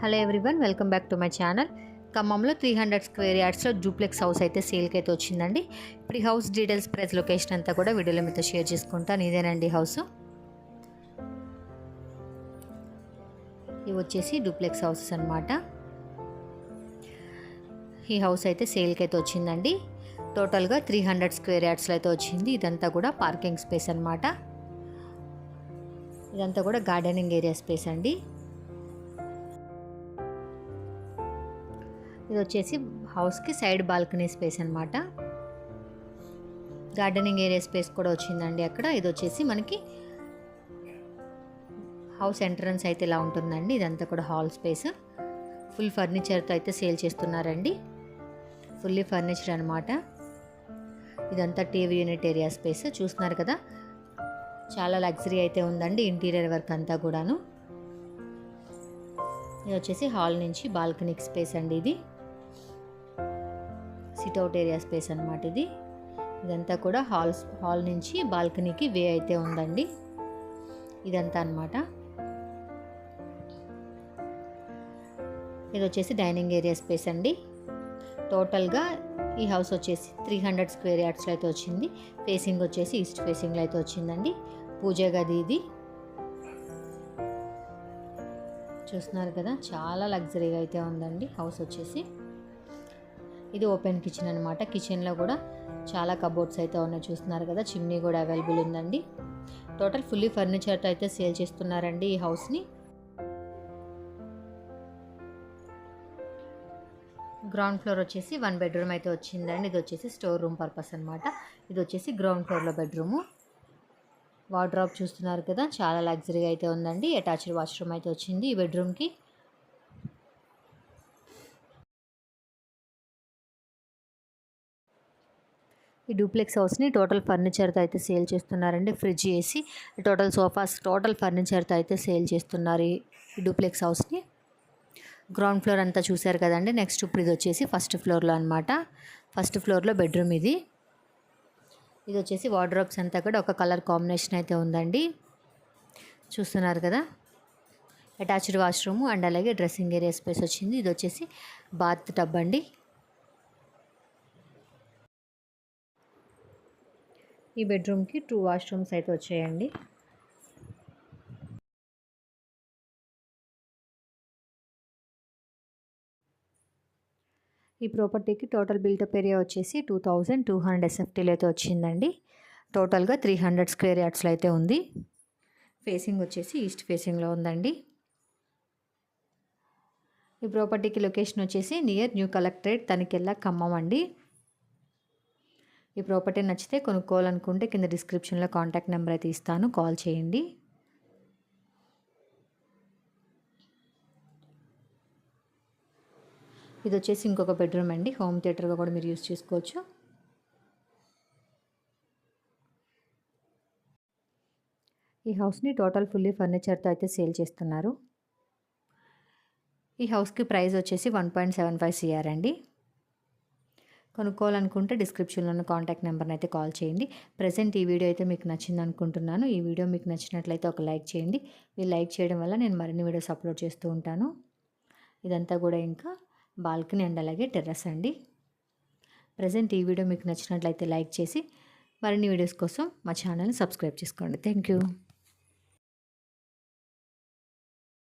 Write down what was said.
Hello everyone welcome back to my channel ఖమ్మంలో three hundred square యార్డ్స్లో duplex house అయితే సేల్కి అయితే వచ్చిందండి. ఇప్పుడు ఈ హౌస్ డీటెయిల్స్ ప్రైస్ లొకేషన్ అంతా కూడా వీడియోలో మీతో షేర్ చేసుకుంటాను ఇదేనండి హౌస్ ఇవి వచ్చేసి డూప్లెక్స్ హౌసెస్ అనమాట ఈ హౌస్ అయితే సేల్కి అయితే వచ్చిందండి. టోటల్గా త్రీ హండ్రెడ్ స్క్వేర్ యార్డ్స్లో అయితే వచ్చింది. ఇదంతా కూడా పార్కింగ్ స్పేస్ అనమాట ఇదంతా కూడా గార్డెనింగ్ ఏరియా స్పేస్ అండి. ఇది వచ్చేసి హౌస్కి సైడ్ బాల్కనీ స్పేస్ అనమాట గార్డెనింగ్ ఏరియా స్పేస్ కూడా వచ్చిందండి అక్కడ. ఇది వచ్చేసి మనకి హౌస్ ఎంట్రన్స్ అయితే ఇలా ఉంటుందండి. ఇదంతా కూడా హాల్ స్పేస్. ఫుల్ ఫర్నిచర్తో అయితే సేల్ చేస్తున్నారండి. ఫుల్లీ ఫర్నిచర్ అనమాట ఇదంతా టీవీ యూనిట్ ఏరియా స్పేస్. చూస్తున్నారు కదా? చాలా లగ్జరీ అయితే ఉందండి ఇంటీరియర్ వర్క్ అంతా కూడాను. ఇది వచ్చేసి హాల్ నుంచి బాల్కనీకి స్పేస్ అండి ఇది. సిట్అవుట్ ఏరియా స్పేస్ అనమాట ఇది. ఇదంతా కూడా హాల్ హాల్ నుంచి బాల్కనీకి వే అయితే ఉందండి. ఇదంతా అనమాట ఇది వచ్చేసి డైనింగ్ ఏరియా స్పేస్ అండి. టోటల్గా ఈ హౌస్ వచ్చేసి త్రీ హండ్రెడ్ స్క్వేర్ యార్డ్స్లో అయితే వచ్చింది. ఫేసింగ్ వచ్చేసి ఈస్ట్ ఫేసింగ్లో అయితే వచ్చిందండి. పూజ గది ఇది. చూస్తున్నారు కదా చాలా లగ్జరీగా అయితే ఉందండి హౌస్ వచ్చేసి. ఇది ఓపెన్ కిచెన్ అనమాట కిచెన్లో కూడా చాలా కబోర్డ్స్ అయితే ఉన్నాయి. చూస్తున్నారు కదా చిమ్నీ కూడా అవైలబుల్ ఉందండి. టోటల్ ఫుల్లీ ఫర్నిచర్తో అయితే సేల్ చేస్తున్నారండి ఈ హౌస్ని. గ్రౌండ్ ఫ్లోర్ వచ్చేసి వన్ బెడ్రూమ్ అయితే వచ్చిందండి. ఇది వచ్చేసి స్టోర్ రూమ్ పర్పస్ అనమాట ఇది వచ్చేసి గ్రౌండ్ ఫ్లోర్లో బెడ్రూము. వార్డ్రాప్ చూస్తున్నారు కదా చాలా లగ్జరీగా అయితే ఉందండి. అటాచ్డ్ వాష్రూమ్ అయితే వచ్చింది ఈ బెడ్రూమ్కి. ఈ డూప్లెక్స్ హౌస్ని టోటల్ ఫర్నిచర్తో అయితే సేల్ చేస్తున్నారండి. ఫ్రిడ్జ్ వేసి టోటల్ సోఫాస్ టోటల్ ఫర్నిచర్తో అయితే సేల్ చేస్తున్నారు ఈ డూప్లెక్స్ హౌస్ని. గ్రౌండ్ ఫ్లోర్ అంతా చూశారు కదండి. నెక్స్ట్ ఇప్పుడు ఇది వచ్చేసి ఫస్ట్ ఫ్లోర్లో అనమాట ఫస్ట్ ఫ్లోర్లో బెడ్రూమ్ ఇది. ఇది వచ్చేసి వార్డ్రోబ్స్ అంతా కూడా ఒక కలర్ కాంబినేషన్ అయితే ఉందండి. చూస్తున్నారు కదా? అటాచ్డ్ వాష్రూమ్ అండ్ అలాగే డ్రెస్సింగ్ ఏరియా స్పేస్ వచ్చింది. ఇది వచ్చేసి బాత్ టబ్ అండి. ఈ బెడ్రూమ్కి టూ వాష్రూమ్స్ అయితే వచ్చాయండి. ఈ ప్రాపర్టీకి టోటల్ బిల్టప్ ఏరియా వచ్చేసి టూ థౌజండ్ టూ హండ్రెడ్ ఎస్ఎఫ్టీలు అయితే వచ్చిందండి. టోటల్గా త్రీ హండ్రెడ్ స్క్వేర్ యార్డ్స్లో అయితే ఉంది. ఫేసింగ్ వచ్చేసి ఈస్ట్ ఫేసింగ్లో ఉందండి. ఈ ప్రాపర్టీకి లొకేషన్ వచ్చేసి near new collectorate Tanikella Khammam అండి. ఈ ప్రాపర్టీ నచ్చితే కొనుక్కోవాలనుకుంటే కింద డిస్క్రిప్షన్లో కాంటాక్ట్ నెంబర్ అయితే ఇస్తాను. కాల్ చేయండి. ఇది వచ్చేసి ఇంకొక బెడ్రూమ్ అండి. హోమ్ థియేటర్గా కూడా మీరు యూస్ చేసుకోవచ్చు. ఈ హౌస్ని టోటల్ ఫుల్లీ ఫర్నిచర్తో అయితే సేల్ చేస్తున్నారు. ఈ హౌస్కి ప్రైస్ వచ్చేసి one point seven five CR అండి. కొనుక్కోవాలనుకుంటే డిస్క్రిప్షన్లోని కాంటాక్ట్ నెంబర్ని అయితే కాల్ చేయండి. ప్రజెంట్ ఈ వీడియో అయితే మీకు నచ్చింది అనుకుంటున్నాను ఈ వీడియో మీకు నచ్చినట్లయితే ఒక లైక్ చేయండి. మీరు లైక్ చేయడం వల్ల నేను మరిన్ని వీడియోస్ అప్లోడ్ చేస్తూ ఉంటాను. ఇదంతా కూడా ఇంకా బాల్కనీ అండ్ అలాగే టెర్రస్ అండి. ప్రజెంట్ ఈ వీడియో మీకు నచ్చినట్లయితే లైక్ చేసి మరిన్ని వీడియోస్ కోసం మా ఛానల్ని సబ్స్క్రైబ్ చేసుకోండి. Thank you